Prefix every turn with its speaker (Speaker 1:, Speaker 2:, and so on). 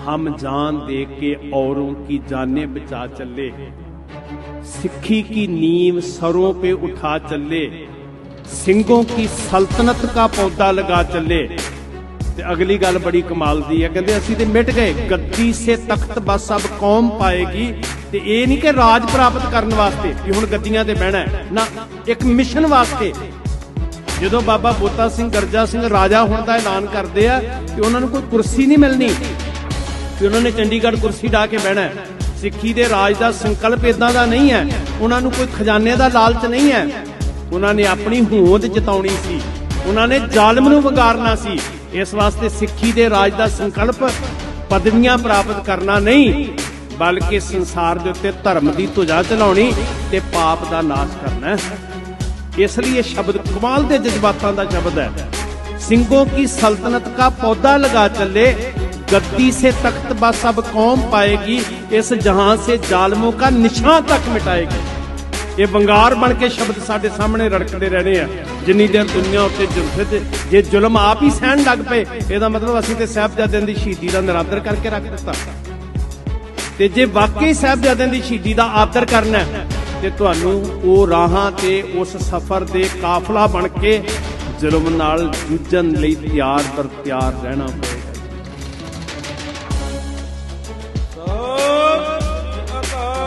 Speaker 1: हम जान दे के औरों की जाने बचा चले सिक्खी की नींव सरों पे उठा चले ਸਿੰਘੋਂ ਕੀ ਸਲਤਨਤ का पौधा लगा चले ਤੇ ਅਗਲੀ ਗੱਲ ਬੜੀ ਕਮਾਲ ਦੀ ਹੈ ਕਹਿੰਦੇ ਅਸੀਂ ਤੇ ਮਿਟ ਗਏ ਗੱਦੀ ਸੇ ਤਖਤ ਬਸ ਸਭ ਕੌਮ ਪਾਏਗੀ ਤੇ ਇਹ ਨਹੀਂ ਕਿ ਰਾਜ ਪ੍ਰਾਪਤ ਕਰਨ ਵਾਸਤੇ ਕਿ ਹੁਣ ਗੱਦੀਆਂ ਤੇ ਬਹਿਣਾ ਹੈ। ਨਾ ਇੱਕ ਮਿਸ਼ਨ ਵਾਸਤੇ ਜਦੋਂ ਬਾਬਾ ਬੋਤਾ ਸਿੰਘ ਗਰਜਾ ਸਿੰਘ ਰਾਜਾ ਹੋਣ ਦਾ ਐਲਾਨ ਕਰਦੇ ਆ ਕਿ ਉਹਨਾਂ ਨੂੰ ਕੋਈ ਕੁਰਸੀ ਨਹੀਂ ਮਿਲਣੀ ਵੀ ਉਹਨਾਂ ਨੇ ਚੰਡੀਗੜ੍ਹ ਕੁਰਸੀ ਢਾ ਕੇ ਬਹਿਣਾ ਹੈ। ਸਿੱਖੀ ਦੇ ਰਾਜ ਦਾ ਸੰਕਲਪ ਇਦਾਂ ਦਾ ਨਹੀਂ ਹੈ। ਉਹਨਾਂ ਨੂੰ ਕੋਈ ਖਜ਼ਾਨੇ ਦਾ ਲਾਲਚ ਨਹੀਂ ਹੈ। ਉਹਨਾਂ ਨੇ ਆਪਣੀ ਹੋਂਦ ਜਿਤਾਉਣੀ ਸੀ। ਉਹਨਾਂ ਨੇ ਜ਼ਾਲਮ ਨੂੰ ਵੰਗਾਰਨਾ ਸੀ। ਇਸ ਵਾਸਤੇ ਸਿੱਖੀ ਦੇ ਰਾਜ ਦਾ ਸੰਕਲਪ ਪਦਵੀਆਂ ਪ੍ਰਾਪਤ ਕਰਨਾ ਨਹੀਂ, ਬਲਕਿ ਸੰਸਾਰ ਦੇ ਉੱਤੇ ਧਰਮ ਦੀ ਧੁਜਾ ਚਲਾਉਣੀ ਤੇ ਪਾਪ ਦਾ ਨਾਸ਼ ਕਰਨਾ ਇਸ ਲਈ ਇਹ ਸ਼ਬਦ ਕਮਾਲ ਦੇ ਜਜ਼ਬਾਤਾਂ ਦਾ ਸ਼ਬਦ ਹੈ। ਸਿੰਘੋਂ ਕੀ ਸਲਤਨਤ ਕਾ ਪੌਦਾ ਲਗਾ ਚੱਲੇ गद्दी से तख्त बा सब कौम पाएगी इस जहां से जालमों का निशान तक मिटाएगी ਇਹ ਵੰਗਾਰ ਬਣ ਕੇ ਸ਼ਬਦ ਸਾਡੇ ਸਾਹਮਣੇ ਰੜਕਦੇ ਰਹਿਣੇ ਆ ਜਿੰਨੀ ਦੇਰ ਦੁਨੀਆ ਉੱਤੇ ਜ਼ੁਲਫੇ ਤੇ ਜੇ ਜ਼ੁਲਮ ਆਪ ਹੀ ਸਹਿਣ ਲੱਗ ਪਏ ਇਹਦਾ ਮਤਲਬ ਅਸੀਂ ਤੇ ਸਾਹਿਬਜ਼ਾਦਿਆਂ ਦੀ ਸ਼ਹੀਦੀ ਦਾ ਨਿਰਾਦਰ ਕਰਕੇ ਰੱਖ ਦਿੱਤਾ ਤੇ ਜੇ ਵਾਕਈ ਸਾਹਿਬਜ਼ਾਦਿਆਂ ਦੀ ਸ਼ਹੀਦੀ ਦਾ ਆਦਰ ਕਰਨਾ ਹੈ, ਤੇ ਤੁਹਾਨੂੰ ਉਹ ਰਾਹਾਂ ਤੇ ਉਸ ਸਫ਼ਰ ਦੇ ਕਾਫਲਾ ਬਣ ਕੇ ਜ਼ੁਲਮ ਨਾਲ ਜੂਝਣ ਲਈ ਤਿਆਰ ਬਰ ਤਿਆਰ ਰਹਿਣਾ ਪਏਗਾ